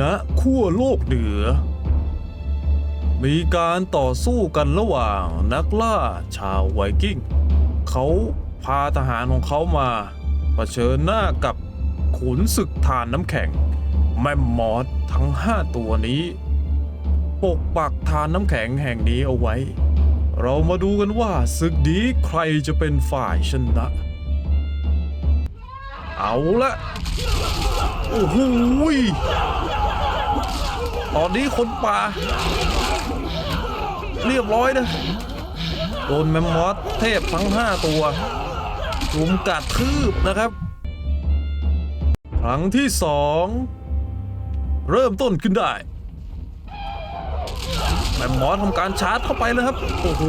ณขั้วโลกเหนือ มีการต่อสู้กันระหว่างนักล่าชาวไวกิ้ง เขาพาทหารของเขามาเผชิญหน้ากับขุนศึกทานน้ำแข็ง แมมมอสทั้งห้าตัวนี้ ปกปักทานน้ำแข็งแห่งนี้เอาไว้ เรามาดูกันว่าศึกนี้ใครจะเป็นฝ่ายชนะ เอาละโอ้โหตอนนี้คนป่า เรียบร้อยนะ โดนแมมมอสเทพทั้ง 5 ตัวรุมกัดคืบนะครับ ครั้งที่สองเริ่มต้นขึ้นได้แมมมอสทำการชาร์จเข้าไปแล้วครับ โอ้โห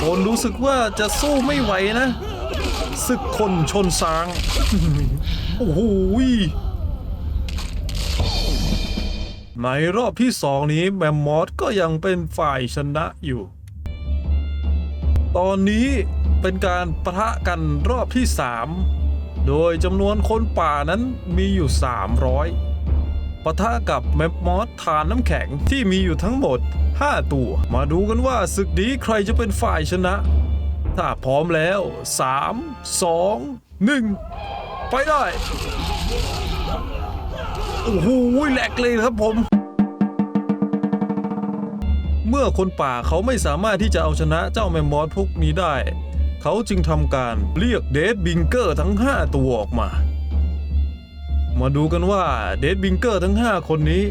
คนรู้สึกว่าจะสู้ไม่ไหวนะ ศึกคนชนสาง โอ้โหในรอบที่สองนี้แมมมอสก็ยังเป็นฝ่ายชนะอยู่ ตอนนี้เป็นการประทะกันรอบที่3โดยจำนวนคนป่านั้นมีอยู่ 300ปะทะกับแมมมอสทานน้ำแข็งที่มีอยู่ทั้งหมด 5 ตัว มาดูกันว่าศึกนี้ใครจะเป็นฝ่ายชนะ ถ้าพร้อมแล้ว 3 2 1 ไปได้ โอ้โหแหลกเลยครับผม เมื่อคนป่าเขาไม่สามารถที่จะเอาชนะเจ้าแมมมอสพวกนี้ได้ เขาจึงทำการเรียกเดดบิงเกอร์ทั้ง 5 ตัวออกมา มาดูกันว่าเดดบิงเกอร์ทั้ง 5 คนนี้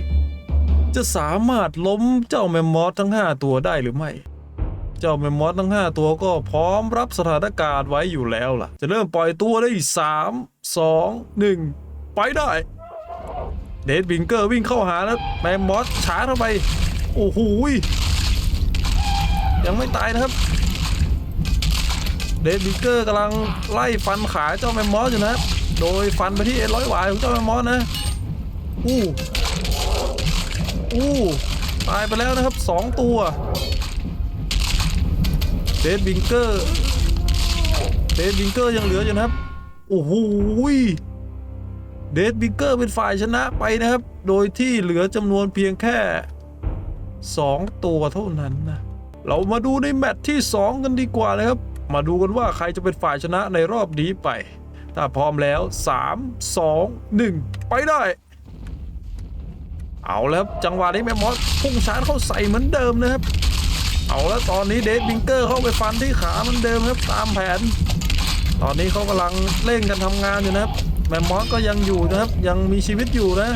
จะสามารถล้มเจ้าแมมมอสทั้ง 5 ตัวได้หรือไม่ เจ้าแมมมอสทั้ง 5 ตัวก็พร้อมรับสถานการณ์ไว้อยู่แล้วล่ะ จะเริ่มปล่อยตัวได้อีก3 2 1 ไปได้เดดบิงเกอร์วิ่งเข้าหาแล้วแมมมอสช้าเข้าไป โอ้โหยยังไม่ตายนะครับเดดบิงเกอร์กำลังไล่ฟันขาเจ้าแมมมอสอยู่นะครับโดยฟันไปที่เอ็นร้อยหวายของเจ้าแมมมอสนะอู้อู้ตายไปแล้วนะครับสองตัว เดดบิงเกอร์เดดบิงเกอร์ยังเหลืออยู่นะครับ โอ้โหเดดบิงเกอร์เป็นฝ่ายชนะไปนะครับ โดยที่เหลือจำนวนเพียงแค่ 2 ตัวเท่านั้นนะ เรามาดูในแมตช์ที่ 2 กันดีกว่านะครับ มาดูกันว่าใครจะเป็นฝ่ายชนะในรอบนี้ไป ถ้าพร้อมแล้ว 3 2 1 ไปได้ เอาแล้วจังหวะนี้แมมมอสพุ่งชาร์จเข้าใส่เหมือนเดิมนะครับ เอาแล้วตอนนี้เดดบิงเกอร์เข้าไปฟันที่ขามือนเดิมครับตามแผน ตอนนี้เขากำลังเร่งกันทำงานอยู่นะครับแมมมอสก็ยังอยู่นะครับยังมีชีวิตอยู่นะ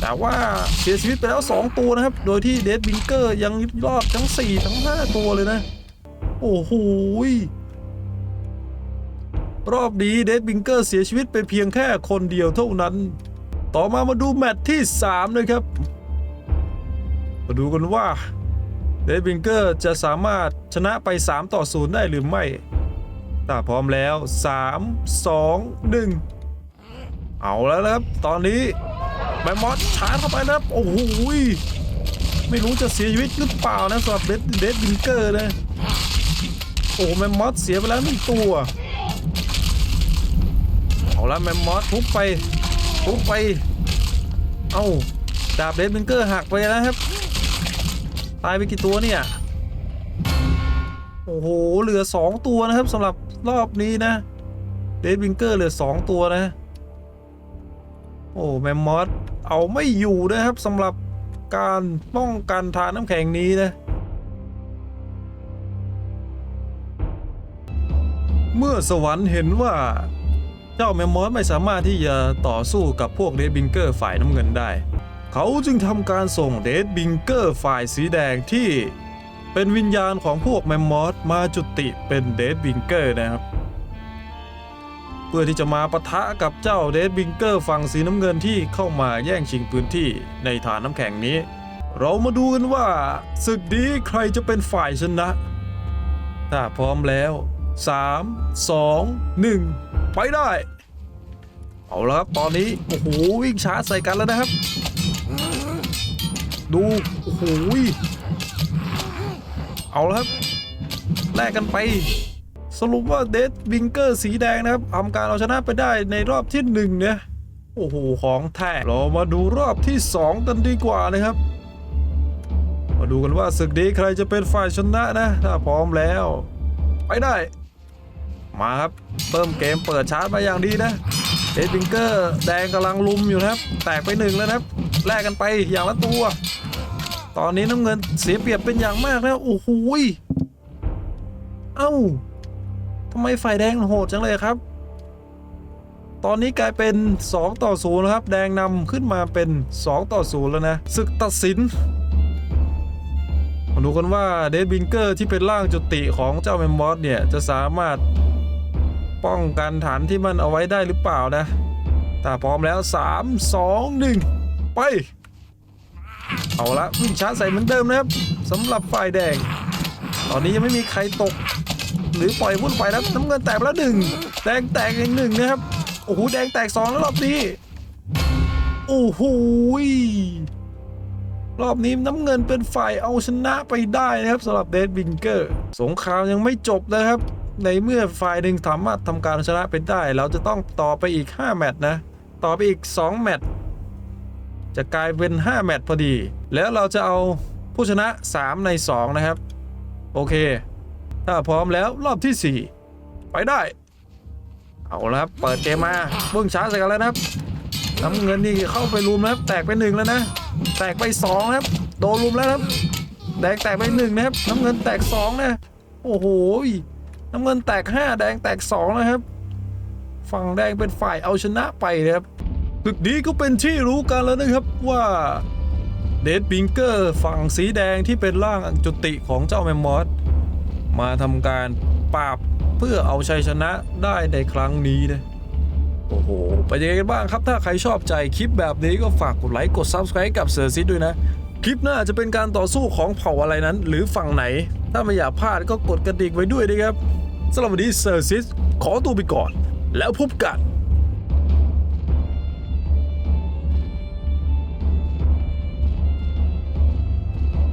แต่ว่าเสียชีวิตไปแล้ว 2 ตัวนะครับ โดยที่เดดบิงเกอร์ยังรอดทั้ง 4 ทั้ง 5 ตัวเลยนะ โอ้โหรอบนี้เดดบิงเกอร์เสียชีวิตไปเพียงแค่คนเดียวเท่านั้น ต่อมามาดูแมตช์ที่ 3 นะครับ มาดูกันว่า เดดบิงเกอร์จะสามารถชนะไป 3 ต่อ 0 ได้หรือไม่ถ้าพร้อมแล้ว 3 2 1 เอาแล้วนะครับ ตอนนี้แมมมอสชาร์จเข้าไปนะครับ โอ้โหไม่รู้จะเสียชีวิตหรือเปล่านะสำหรับเดดเดดบิงเกอร์นะโอ้แมมมอสเสียไปแล้วหนึ่งตัว เอาละแมมมอสทุบไปทุบไป เอ้าดาบเดดบิงเกอร์หักไปแล้วครับ ตายไปกี่ตัวเนี่ย โอ้โห เหลือ 2 ตัวนะครับสำหรับรอบนี้นะ เดดวิงเกอร์เหลือ 2 ตัวนะ โอ้แมมมอสเอาไม่อยู่นะครับสำหรับการป้องกันทานน้ำแข็งนี้นะ เมื่อสวรรค์เห็นว่า เจ้าแมมมอสไม่สามารถที่จะต่อสู้กับพวกเดดบิงเกอร์ฝ่ายน้ำเงินได้ เขาจึงทำการส่งเดดบิงเกอร์ฝ่ายสีแดงที่เป็นวิญญาณของพวกแมมมอสมาจุติเป็นเดดบิงเกอร์นะครับ เพื่อที่จะมาปะทะกับเจ้าเดดบิงเกอร์ฝั่งสีน้ำเงินที่เข้ามาแย่งชิงพื้นที่ในฐานน้ำแข็งนี้ เรามาดูกันว่าศึกนี้ใครจะเป็นฝ่ายชนะ ถ้าพร้อมแล้ว 3 2 1 ไปได้ เอาละครับตอนนี้ โอ้โหวิ่งชาร์จใส่กันแล้วนะครับ ดู โอ้โหเอาละครับ แลกกันไป สรุปว่าเดดบิงเกอร์สีแดงนะครับทำการเอาชนะไปได้ในรอบที่หนึ่งเนี่ยโอ้โห ของแท้เรามาดูรอบที่ 2 กันดีกว่านะครับ มาดูกันว่าศึกนี้ใครจะเป็นฝ่ายชนะนะ ถ้าพร้อมแล้ว ไปได้ มาครับเริ่มเกมเปิดชาร์จมาอย่างดีนะเดดบิงเกอร์แดงกำลังลุมอยู่นะครับ แตกไปหนึ่งแล้วนะครับ แลกกันไปอย่างละตัว ตอนนี้น้ำเงินเสียเปรียบเป็นอย่างมากนะโอ้โหเอ้าทำไมฝ่ายแดงโหดจังเลยครับ ตอนนี้กลายเป็น 2 ต่อ0นะครับ แดงนำขึ้นมาเป็น 2 ต่อ0แล้วนะศึกตัดสินมาดูกันว่าเดดบิงเกอร์ที่เป็นร่างจุติของเจ้าแมมมอสเนี่ย จะสามารถป้องกันฐานที่มันเอาไว้ได้หรือเปล่านะถ้าพร้อมแล้ว 3 2 1 ไป เอาละวิ่งช้าใส่เหมือนเดิมนะครับสำหรับฝ่ายแดง ตอนนี้ยังไม่มีใครตก หรือปล่อยวุ่นไปแล้วน้ำเงินแตกแล้วหนึ่งแดงแตกอีกหนึ่งนะครับโอ้โหแดงแตกสองแล้วรอบนี้โอ้โหรอบนี้น้ำเงินเป็นฝ่ายเอาชนะไปได้นะครับสำหรับเดดบิงเกอร์สงครามยังไม่จบนะครับ ในเมื่อฝ่ายหนึ่งสามารถทำการชนะเป็นได้ เราจะต้องต่อไปอีก 5 แมตช์นะ ต่อไปอีก 2 แมตช์ จะกลายเป็น 5 แมตช์พอดี แล้วเราจะเอาผู้ชนะ 3 ใน 2 นะครับ โอเค ถ้าพร้อมแล้วรอบที่ 4 ไปได้ เอาละครับ เปิดเกมมาเบื้องช้าใส่กันแล้วนะครับน้ำเงินนี่เข้าไปรุมนะครับ แตกไปหนึ่งแล้วนะ แตกไปสองครับ โดนรุมแล้วครับ แดงแตกไปหนึ่งนะครับ น้ำเงินแตกสองนะ โอ้โห น้ำเงินแตกห้าแดงแตกสองนะครับ ฝั่งแดงเป็นฝ่ายเอาชนะไปนะครับ ศึกนี้ก็เป็นที่รู้กันแล้วนะครับว่าเดดบิงเกอร์ฝั่งสีแดงที่เป็นร่างจุติของเจ้าแมมมอสมาทำการปราบเพื่อเอาชัยชนะได้ในครั้งนี้นะโอ้โหไปยังไงกันบ้างครับถ้าใครชอบใจคลิปแบบนี้ก็ฝากกดไลค์กด Subscribe กับเซอร์ซิดด้วยนะ คลิปหน้าจะเป็นการต่อสู้ของเผ่าอะไรนั้น หรือฝั่งไหน ถ้าไม่อยากพลาดก็กดกระดิ่งไว้ด้วยนะครับสำหรับวันนี้เซอร์ซิสขอตัวไปก่อน แล้วพบกัน